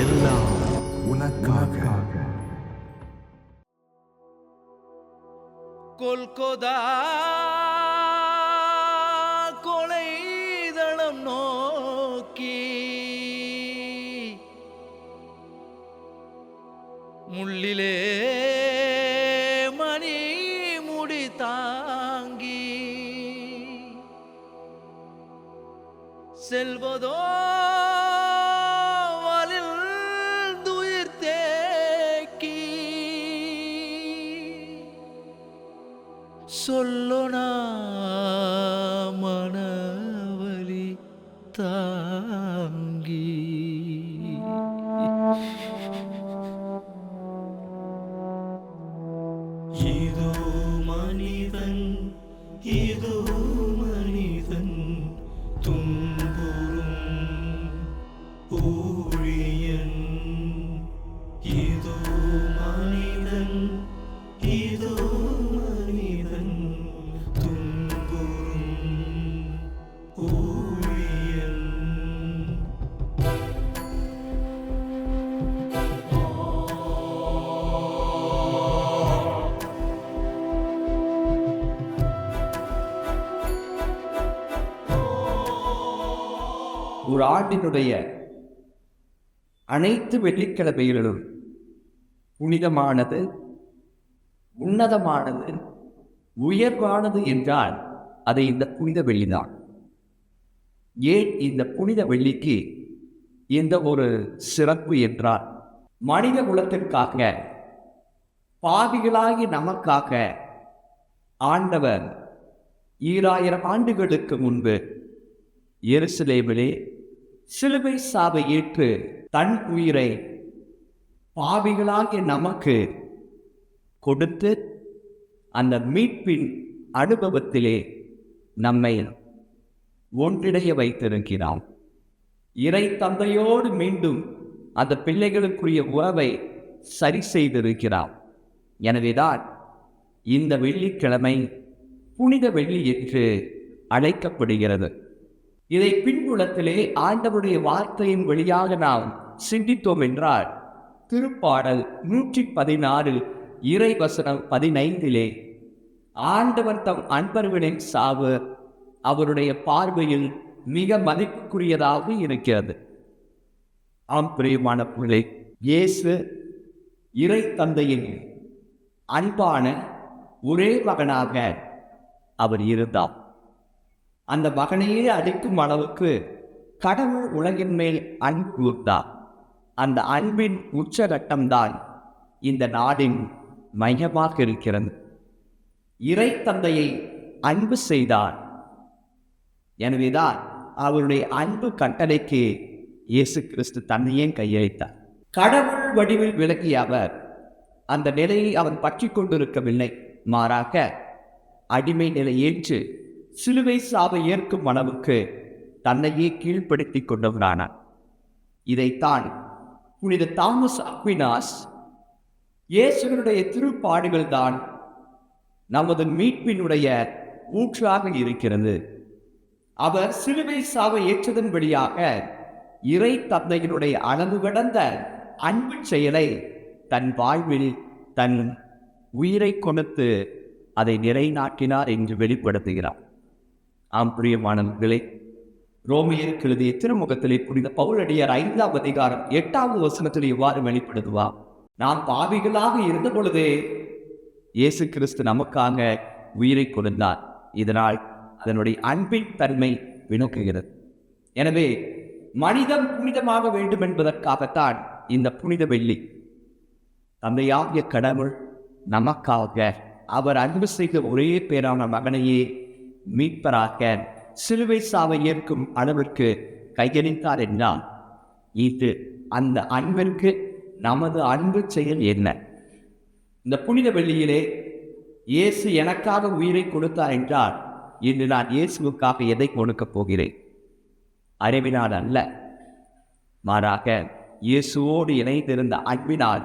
எல்லாம் உனக்காக. கொல்கொதா கொலைதளம் நோக்கி. முள்ளிலே மணி முடி தாங்கி. செல்வதோ சொல்லொணா மனவலி தாங்கி. இதோ மனிதன் இதோ மனிதன் துன்புறும் ஊழியன். இதோ ஒரு ஆண்டினுடைய அனைத்து வெள்ளிக்கிழமைகளிலும் புனிதமானது உன்னதமானது உயர்வானது என்றால் அது இந்த புனித வெள்ளிதான். ஏன் இந்த புனித வெள்ளிக்கு இந்த ஒரு சிறப்பு என்றால் மனித குலத்திற்காக பாவிகளாகி நமக்காக ஆண்டவர் ஈராயிரம் ஆண்டுகளுக்கு முன்பு எருசலேமிலே சிலுவை சாவை ஏற்று தன் உயிரை பாவிகளாகிய நமக்கு கொடுத்து அந்த மீட்பின் அனுபவத்திலே நம்மை ஒன்றிடைய வைத்திருக்கிறான். இறை தந்தையோடு மீண்டும் அந்த பிள்ளைகளுக்குரிய உறவை சரி செய்திருக்கிறான். எனவேதான் இந்த வெள்ளிக்கிழமை புனித வெள்ளி என்று அழைக்கப்படுகிறது. இதை பின்புலத்திலே ஆண்டவருடைய வார்த்தையின் வழியாக நாம் சிந்தித்தோம் என்றால் திருப்பாடல் நூற்றி பதினாறு இறைவசனம் பதினைந்திலே ஆண்டவர் தம் அன்பர்களின் சாவு அவருடைய பார்வையில் மிக மதிப்புக்குரியதாக இருக்கிறது. ஆம் பிரியமான பிள்ளை இயேசு இறை தந்தையின் அன்பான ஒரே மகனாக அவர் இருந்தார். அந்த மகனையே அடிக்கும் அளவுக்கு கடவுள் உலகின் மேல் அன்பு கூர்ந்தார். அந்த அன்பின் உச்சகட்டம்தான் இந்த நாடின் மையமாக இருக்கிறது. இறை தந்தையை அன்பு செய்தார். எனவேதான் அவருடைய அன்பு கட்டளைக்கு இயேசு கிறிஸ்து தன்னையே கையளித்தார். கடவுள் வடிவில் விளக்கிய அவர் அந்த நிலையை அவன் பற்றி கொண்டிருக்கவில்லை. மாறாக அடிமை நிலை ஏற்று சிலுவை சாவை ஏற்கும் அளவுக்கு தன்னையே கீழ்ப்படுத்திக் கொண்டவரானார் இதைத்தான் புனித தாமஸ் அக்வினாஸ் இயேசுவனுடைய திருப்பாடுகள் தான் நமது மீட்பினுடைய ஊற்றாக இருக்கிறது. அவர் சிலுவை சாவை ஏற்றதன் வழியாக இறை தந்தையினுடைய அளவு கடந்த அன்பு செயலை தன் வாழ்வில் தன் உயிரை கொடுத்து அதை நிலைநாட்டினார் என்று வெளிப்படுத்துகிறார். ஆம் பிரியமானவர்களே ரோமியருக்கு எழுதிய திருமுகத்திலே புனித பவுலடியார் ஐந்தாம் அதிகாரம் எட்டாவது வசனத்தில் இவ்வாறு வெளிப்படுதுவா நாம் பாவிகளாக இருந்த பொழுதே இயேசு கிறிஸ்து நமக்காக உயிரை கொடுத்தார். இதனால் அதனுடைய அன்பின் தன்மை வினோக்குகிறது எனவே மனிதம் புனிதமாக வேண்டும் என்பதற்காகத்தான் இந்த புனித வெள்ளி. தந்தையாகிய கடவுள் நமக்காக அவர் அன்பு செய்த ஒரே பேரான மகனையே மீட்பராக சிலுவை சாவை ஏற்கும் அளவிற்கு கையளித்தார் என்றால் இது அந்த அன்பிற்கு நமது அன்பு செயல் என்ன? இந்த புனித வெள்ளியிலே இயேசு எனக்காக உயிரை கொடுத்தார் என்றால் இன்று நான் இயேசுவுக்காக எதை கொடுக்கப் போகிறேன்? அறிவினால் அல்ல. மாறாக இயேசுவோடு இணைந்திருந்த அன்பினால்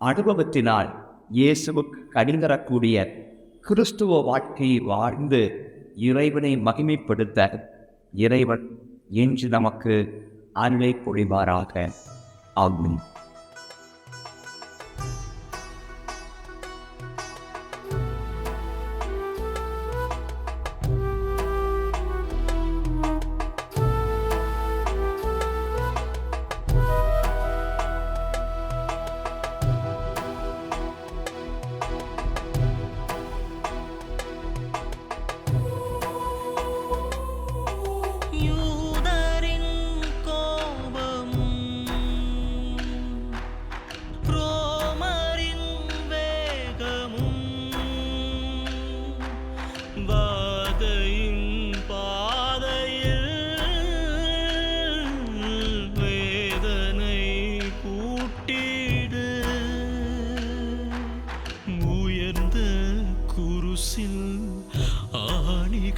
அனுபவத்தினால் இயேசுவுக்கு கடிந்தரக்கூடிய கிறிஸ்துவ வாழ்க்கையை வாழ்ந்து இறைவனை மகிமைப்படுத்த இறைவன் என்று நமக்கு அருளை பொழிவாராக ஆகும்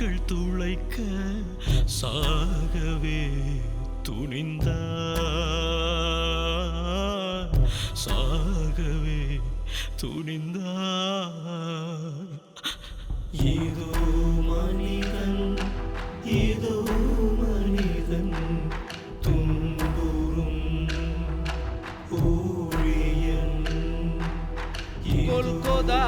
கண்கள் துளைக்க சாகவே துணிந்தார் சாகவே துணிந்தார் ஏதோ மனிதன் ஏதோ மனிதன் துன்புறும் ஊழியன். Golgotha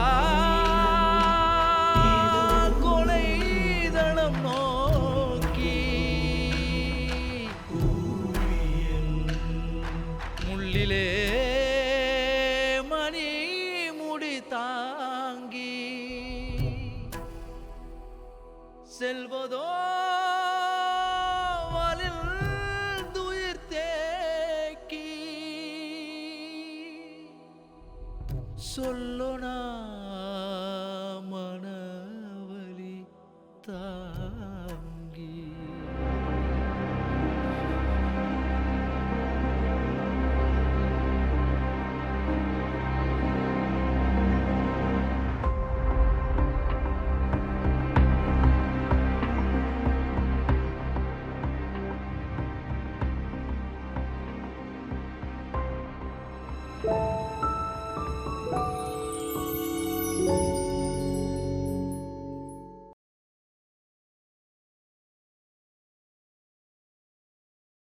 solo nada.